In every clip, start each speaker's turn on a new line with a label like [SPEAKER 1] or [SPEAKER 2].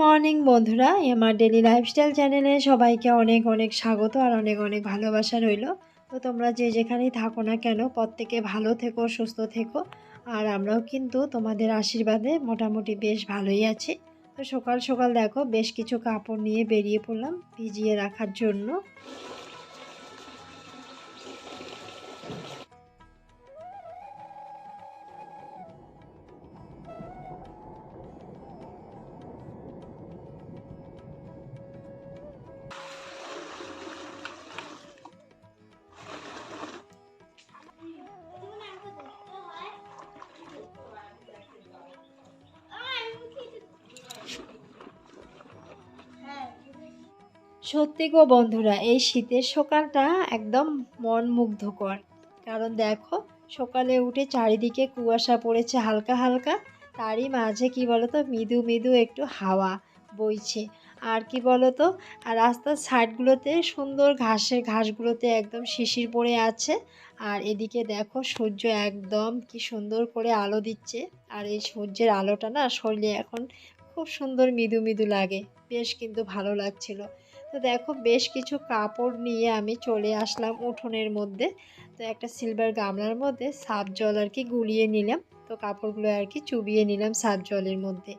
[SPEAKER 1] আমার daily lifestyle চ্যানেলে সবাইকে অনেক অনেক স্বাগত আর অনেক অনেক ভালোবাসা রইল। তো তোমরা যে যেখানেই থাকো না কেন, প্রত্যেকে ভালো থেকো, সুস্থ থেকো। আর আমরাও কিন্তু তোমাদের আশীর্বাদে মোটামুটি বেশ ভালোই আছি। তো সকাল সকাল দেখো, বেশ কিছু কাপড় নিয়ে বেরিয়ে পড়লাম ভিজিয়ে রাখার জন্য। সত্যি গো বন্ধুরা, এই শীতের সকালটা একদম মন মুগ্ধকর কারণ দেখো, সকালে উঠে চারিদিকে কুয়াশা পড়েছে হালকা হালকা, তারই মাঝে কি বলতো, মৃদু মৃদু একটু হাওয়া বইছে। আর কি বলতো, আর রাস্তার সাইডগুলোতে সুন্দর ঘাসের ঘাসগুলোতে একদম শিশির পড়ে আছে। আর এদিকে দেখো, সূর্য একদম কি সুন্দর করে আলো দিচ্ছে। আর এই সূর্যের আলোটা না শরীরে এখন খুব সুন্দর মৃদু মৃদু লাগে। বেশ কিন্তু ভালো লাগছিল। তো দেখো বেশ কিছু কাপড় নিয়ে আমি চলে আসলাম উঠোনের মধ্যে। তো একটা সিলভার গামলার মধ্যে সাপ জল আর কি গুলিয়ে নিলাম। তো কাপড়গুলো আর কি চুবিয়ে নিলাম সাপ জলের মধ্যে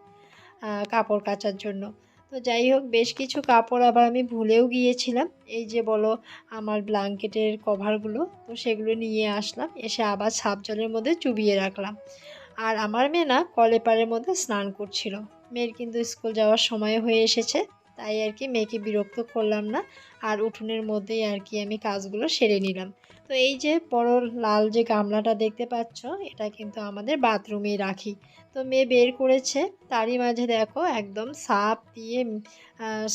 [SPEAKER 1] কাপড় কাচার জন্য। তো যাই হোক, বেশ কিছু কাপড় আবার আমি ভুলেও গিয়েছিলাম। এই যে বলো আমার ব্ল্যাঙ্কেটের কভারগুলো, তো সেগুলো নিয়ে আসলাম। এসে আবার সাপ জলের মধ্যে চুবিয়ে রাখলাম। আর আমার মেয়ে না কলেপারের মধ্যে স্নান করছিল। মেয়ের কিন্তু স্কুল যাওয়ার সময় হয়ে এসেছে। তাই আর কি মেয়েকে বিরক্ত করলাম না। আর উঠোনের মধ্যেই আর কি আমি কাজগুলো সেরে নিলাম। তো এই যে বড় লাল যে গামলাটা দেখতে পাচ্ছ, এটা কিন্তু আমাদের বাথরুমেই রাখি। তো মেয়ে বের করেছে, তারই মাঝে দেখো একদম সাপ দিয়ে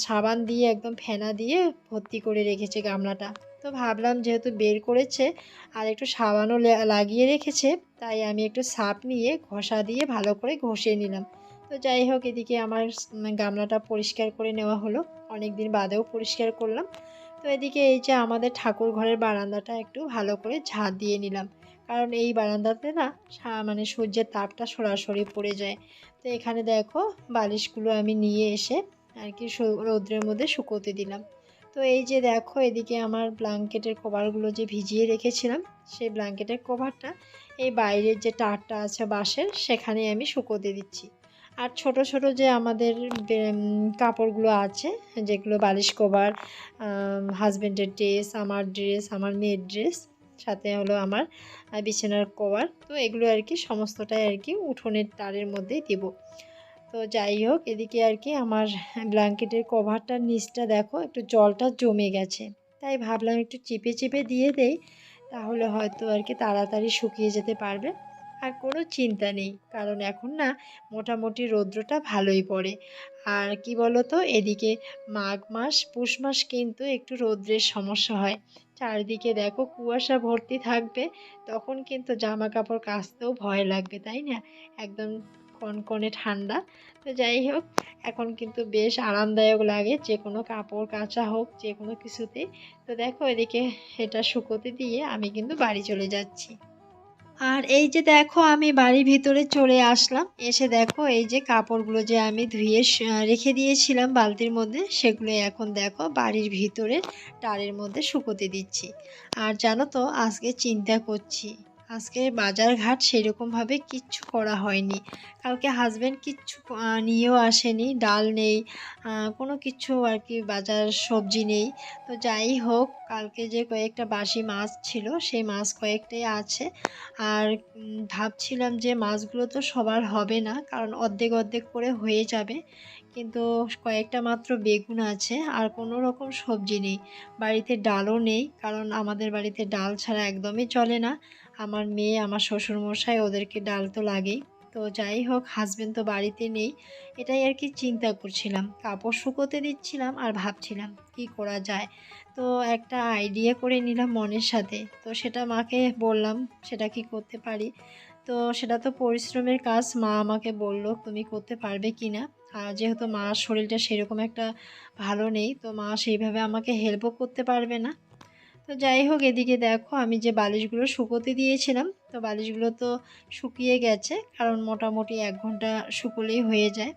[SPEAKER 1] সাবান দিয়ে, একদম ফেনা দিয়ে ভর্তি করে রেখেছে গামলাটা। তো ভাবলাম যেহেতু বের করেছে আর একটু সাবানও লাগিয়ে রেখেছে, তাই আমি একটু সাপ নিয়ে ঘষা দিয়ে ভালো করে ঘষে নিলাম। তো যাই হোক, এদিকে আমার গামলাটা পরিষ্কার করে নেওয়া হলো। অনেক দিন বাদেও পরিষ্কার করলাম। তো এদিকে এই যে আমাদের ঠাকুর ঘরের বারান্দাটা একটু ভালো করে ঝাঁট দিয়ে নিলাম। কারণ এই বারান্দাতে না মানে সূর্যের তাপটা সরাসরি পড়ে যায়। তো এখানে দেখো, বালিশগুলো আমি নিয়ে এসে আর কি রৌদ্রের মধ্যে শুকোতে দিলাম। তো এই যে দেখো, এদিকে আমার ব্ল্যাঙ্কেটের কভারগুলো যে ভিজিয়ে রেখেছিলাম, সেই ব্ল্যাঙ্কেটের কভারটা এই বাইরের যে টারটা আছে বাঁশের সেখানে আমি শুকোতে দিচ্ছি। আর ছোট ছোট যে আমাদের কাপড়গুলো আছে, যেগুলো বালিশ কভার হাজব্যান্ডের ড্রেস আমার ড্রেস আমার মেয়ের ড্রেস সাথে হলো আমার বিছানার কভার, তো এগুলো আর কি সমস্তটাই আর কি উঠোনের তারের মধ্যেই দেব। তো যাই হোক, এদিকে আর কি আমার ব্ল্যাঙ্কেটের কভারটার নিচটা দেখো, একটু জলটা জমে গেছে। তাই ভাবলাম একটু চিপে চিপে দিয়ে দেই, তাহলে হয়তো আর কি তাড়াতাড়ি শুকিয়ে যেতে পারবে। আর কোনো চিন্তা নেই। কারণ এখন না মোটামুটি রৌদ্রটা ভালোই পড়ে। আর কি বলো তো এদিকে মাঘ মাস, পুষ মাস কিন্তু একটু রৌদ্রের সমস্যা হয়। চারিদিকে দেখো কুয়াশা ভর্তি থাকবে, তখন কিন্তু জামা কাপড় কাচতেও ভয় লাগবে, তাই না? একদম কনকনে ঠান্ডা। তো যাই হোক, এখন কিন্তু বেশ আরামদায়ক লাগে, যে কোনো কাপড় কাচা হোক, যে কোনো কিছুতে তো দেখো এদিকে এটা শুকোতে দিয়ে আমি কিন্তু বাড়ি চলে যাচ্ছি। আর এই যে দেখো আমি বাড়ির ভিতরে চলে আসলাম। এসে দেখো এই যে কাপড়গুলো যে আমি ধুয়ে রেখে দিয়েছিলাম বালতির মধ্যে সেগুলো এখন দেখো বাড়ির ভিতরে টারের মধ্যে শুকোতে দিচ্ছি। আর জানো তো, আজকে চিন্তা করছি। আজকে বাজার ঘাট সেরকমভাবে কিচ্ছু করা হয়নি। কালকে হাজব্যান্ড কিচ্ছু নিয়েও আসেনি, ডাল নেই কোনো কিছু আর কি, বাজার সবজি নেই। তো যাই হোক, কালকে যে কয়েকটা বাসি মাছ ছিল, সেই মাছ কয়েকটাই আছে। আর ভাবছিলাম যে মাছগুলো তো সবার হবে না, কারণ অর্ধেক অর্ধেক করে হয়ে যাবে। কিন্তু কয়েকটা মাত্র বেগুন আছে, আর কোনো রকম সবজি নেই। বাড়িতে ডালও নেই, কারণ আমাদের বাড়িতে ডাল ছাড়া একদমই চলে না। আমার মেয়ে, আমার শ্বশুরমশাই ওদেরকে ডাল তো লাগেই। তো যাই হোক হাজব্যান্ড তো বাড়িতে নেই। এটাই আর কি চিন্তা করছিলাম। কাপড় শুকোতে দিচ্ছিলাম আর ভাবছিলাম, কি করা যায়? তো একটা আইডিয়া করে নিলাম মনের সাথে। তো সেটা মাকে বললাম, সেটা কি করতে পারি? তো সেটা তো পরিশ্রমের কাজ। মা আমাকে বলল, তুমি করতে পারবে কি না? আর যেহেতু মার শরীরটা সেরকম একটা ভালো নেই, তো মা সেইভাবে আমাকে হেল্পও করতে পারবে না। তো যাই হোক, এদিকে দেখো আমি যে বালিশগুলো শুকোতে দিয়েছিলাম, তো বালিশগুলো তো শুকিয়ে গেছে, কারণ মোটামুটি এক ঘণ্টা শুকোলেই হয়ে যায়।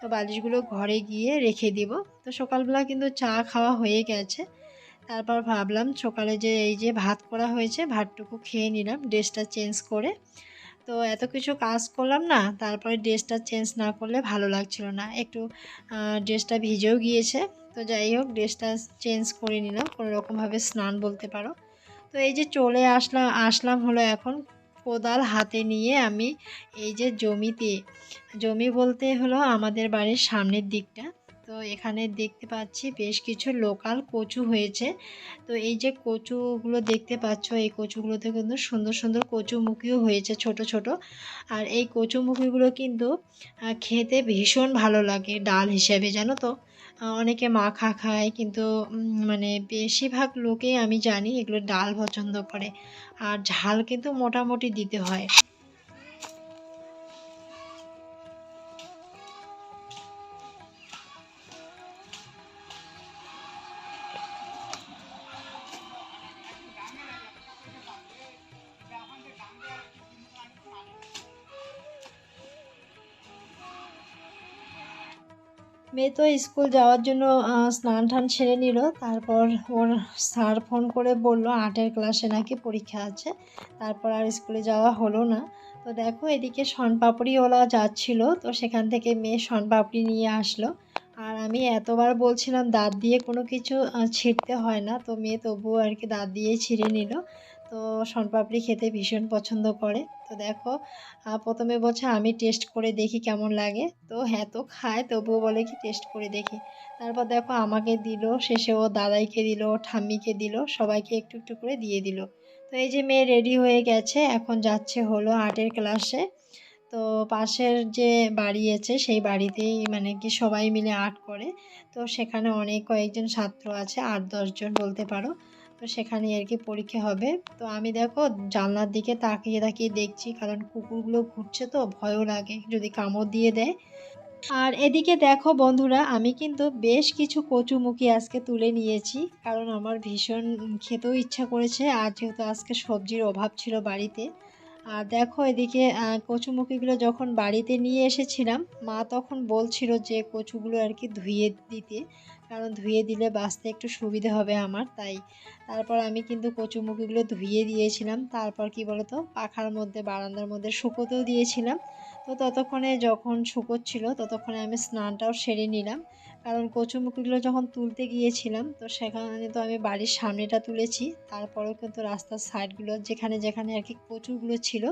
[SPEAKER 1] তো বালিশগুলো ঘরে গিয়ে রেখে দিব। তো সকালবেলা কিন্তু চা খাওয়া হয়ে গেছে। তারপর ভাবলাম সকালে যে এই যে ভাত করা হয়েছে, ভাতটুকু খেয়ে নিলাম, ড্রেসটা চেঞ্জ করে। তো এত কিছু কাজ করলাম না, তারপরে ড্রেসটা চেঞ্জ না করলে ভালো লাগছিল না। একটু ড্রেসটা ভিজেও গিয়েছে। তো যাই হোক ড্রেসটা চেঞ্জ করে নিলাম। কোনো রকমভাবে স্নান বলতে পারো। তো এই যে চলে আসলাম আসলাম হলো এখন কোদাল হাতে নিয়ে আমি এই যে জমিতে। জমি বলতে হলো আমাদের বাড়ির সামনের দিকটা। তো এখানে দেখতে পাচ্ছি বেশ কিছু লোকাল কচু হয়েছে। তো এই যে কচুগুলো দেখতে পাচ্ছ, এই কচুগুলোতে কিন্তু সুন্দর সুন্দর কচুমুখিও হয়েছে ছোট ছোট। আর এই কচুমুখিগুলো কিন্তু খেতে ভীষণ ভালো লাগে ডাল হিসেবে, জানো তো? অনেকে মাখা খায় কিন্তু মানে বেশিরভাগ লোকেই আমি জানি এগুলো ডাল পছন্দ করে। আর ঝাল কিন্তু মোটামুটি দিতে হয়। মেয়ে তো স্কুল যাওয়ার জন্য স্নান টান সেরে নিল। তারপর ওর স্যার ফোন করে বলল আর্টের ক্লাসে নাকি পরীক্ষা আছে। তারপর আর স্কুলে যাওয়া হলো না। তো দেখো, এদিকে শনপাপড়িওয়ালা যাচ্ছিল। তো সেখান থেকে মেয়ে শনপাপড়ি নিয়ে আসলো। আর আমি এতবার বলছিলাম, দাঁত দিয়ে কোনো কিছু ছিঁড়তে হয় না। তো মেয়ে তবুও আর কি দাঁত দিয়ে ছিঁড়ে নিল। তো শনপাপড়ি খেতে ভীষণ পছন্দ করে। তো দেখো প্রথমে বলছে আমি টেস্ট করে দেখি কেমন লাগে। তো হ্যাঁ তো খায়, তবুও বলে কি টেস্ট করে দেখি। তারপর দেখো আমাকে দিল, শেষে ও দাদাইকে দিল ঠাম্মিকে দিল, সবাইকে একটু একটু করে দিয়ে দিল। তো এই যে মেয়ে রেডি হয়ে গেছে, এখন যাচ্ছে হলো আর্টের ক্লাসে তো পাশের যে বাড়ি আছে, সেই বাড়িতেই মানে কি সবাই মিলে আর্ট করে। তো সেখানে অনেক কয়েকজন ছাত্র আছে, আট দশজন বলতে পারো। তো সেখানে আর কি পরীক্ষা হবে। তো আমি দেখো জানলার দিকে তাকিয়ে তাকিয়ে দেখছি, কারণ কুকুরগুলো ঘুরছে তো, ভয়ও লাগে যদি কামড় দিয়ে দেয়। আর এদিকে দেখো বন্ধুরা, আমি কিন্তু বেশ কিছু কচুমুখি আজকে তুলে নিয়েছি, কারণ আমার ভীষণ খেতেও ইচ্ছা করেছে, আর যেহেতু আজকে সবজির অভাব ছিল বাড়িতে। আর দেখো এদিকে কচুমুখিগুলো যখন বাড়িতে নিয়ে এসেছিলাম, মা তখন বলছিল যে কচুগুলো আর কি ধুয়ে দিতে। কারণ ধুয়ে দিলে বাঁচতে একটু সুবিধে হবে আমার, তাই। তারপর আমি কিন্তু কচুমুখিগুলো ধুয়ে দিয়েছিলাম। তারপর কি বলতো, পাখার মধ্যে, বারান্দার মধ্যে শুকোতেও দিয়েছিলাম। তো ততক্ষণে যখন শুকোচ্ছিল, ততক্ষণে আমি স্নানটাও সেরে নিলাম। কারণ কচুমুখিগুলো যখন তুলতে গিয়েছিলাম, তো সেখানে তো আমি বাড়ির সামনেটা তুলেছি। তারপরেও কিন্তু রাস্তার সাইডগুলো যেখানে যেখানে আর কি কচুগুলো ছিল,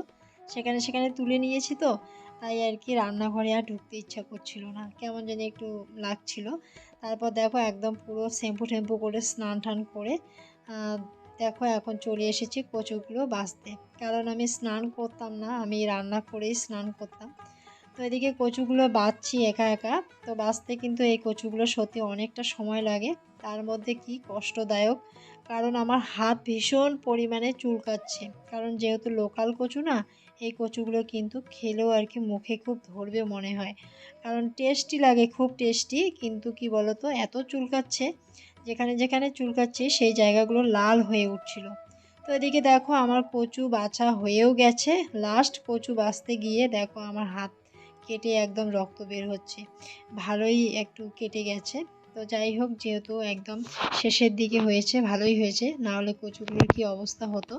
[SPEAKER 1] সেখানে সেখানে তুলে নিয়েছি তো। তাই আর কি রান্নাঘরে আর ঢুকতে ইচ্ছা করছিল না। কেমন জানি একটু লাগছিল। তারপর দেখো একদম পুরো শ্যাম্পু ট্যাম্পু করে স্নান টান করে দেখো এখন চলে এসেছি কচুগুলো বাঁচতে। কারণ আমি স্নান করতাম না, আমি রান্না করেই স্নান করতাম। তো এদিকে কচুগুলো বাঁচছি একা একা। তো বাঁচতে কিন্তু এই কচুগুলো সত্যি অনেকটা সময় লাগে। তার মধ্যে কি কষ্টদায়ক। কারণ আমার হাত ভীষণ পরিমাণে চুলকাচ্ছে। কারণ যেহেতু লোকাল কচু না এই কচুগুলো কিন্তু খেলেও আর কি মুখে খুব ধরবে মনে হয়। কারণ টেস্টি লাগে, খুব টেস্টি কিন্তু কি বলতো, এত চুলকাচ্ছে, যেখানে যেখানে চুলকাচ্ছে, সেই জায়গাগুলো লাল হয়ে উঠছিল। তো এদিকে দেখো আমার কচু বাছা হয়েও গেছে। লাস্ট কচু বাঁচতে গিয়ে দেখো আমার হাত কেটে একদম রক্ত বের হচ্ছে। ভালোই একটু কেটে গেছে। তো যাই হোক, যেহেতু একদম শেষের দিকে হয়েছে, ভালোই হয়েছে, না হলে কচুগুলোর কী অবস্থা হতো?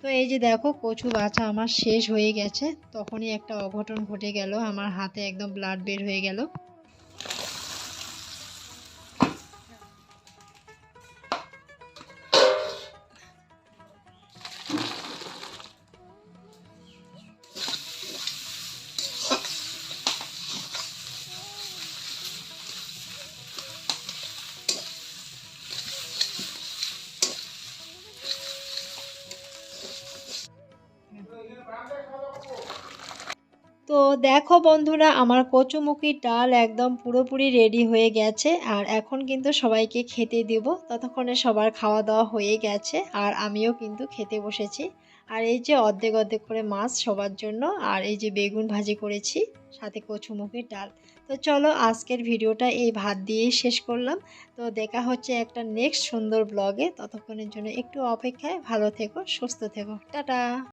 [SPEAKER 1] তো এই যে দেখো, কচু বাছা আমার শেষ হয়ে গেছে, তখনই একটা অঘটন ঘটে গেল, আমার হাতে একদম ব্লাড বের হয়ে গেল। দেখো বন্ধুরা, আমার কচুমুখির ডাল একদম পুরোপুরি রেডি হয়ে গেছে আর এখন কিন্তু সবাইকে খেতে দেব। ততক্ষণে সবার খাওয়া দাওয়া হয়ে গেছে আর আমিও কিন্তু খেতে বসেছি। আর এই যে অর্ধেক অর্ধেক করে মাছ সবার জন্য আর এই যে বেগুন ভাজি করেছি, সাথে কচুমুখির ডাল। তো চলো আজকের ভিডিওটা এই ভাত দিয়েই শেষ করলাম। তো দেখা হচ্ছে একটা নেক্সট সুন্দর ব্লগে ততক্ষণের জন্য একটু অপেক্ষায় ভালো থেকো, সুস্থ থেকো। টাটা!